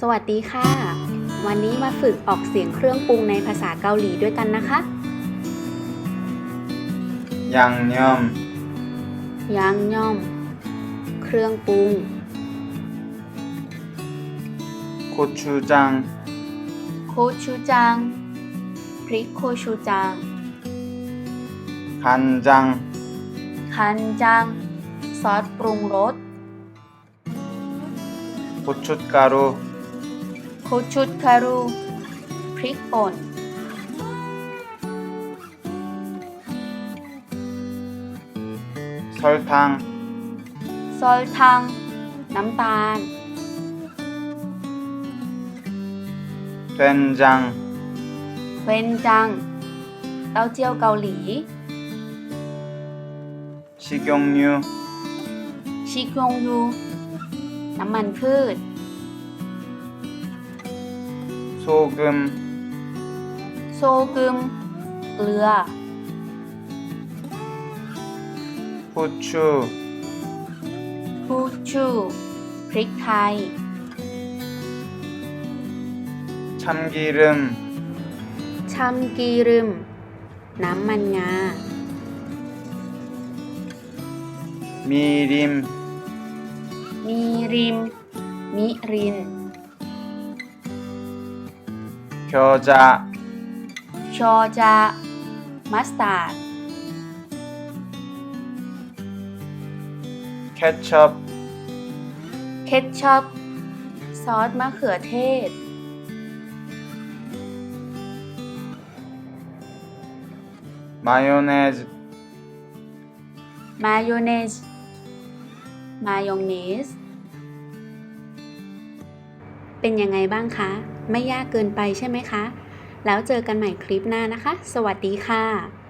สวัสดีค่ะ วันนี้มาฝึกออกเสียงเครื่องปรุงในภาษาเกาหลีด้วยกันนะคะ 양념, ยางย่อม เครื่องปรุง 고추장, โคชูจัง พริกโคชูจัง 간장, คันจัง ซอสปรุงรส 고춧가루, โ คชุดคารู พริกป่น 설탕, ซอลทัง น้ำตาล 된장, เวนจัง เต้าเจี้ยวเกาหลี 식용유, ชิกยงยู น้ำมันพืช 소금, โซกึม เกลือ 후추, ฮูชู พริกไทย 참기름, ชัมกีรึม น้ำมันงา 미림, มีริม มิ ชอจะชอจะมัสตาร์ดแคชชัพเคทชัพซอสมะเขือเทศ มายองเนสมายองเนสมายองเนส เป็นยังไงบ้างคะ ไม่ยากเกินไปใช่ไหมคะ แล้วเจอกันใหม่คลิปหน้านะคะ สวัสดีค่ะ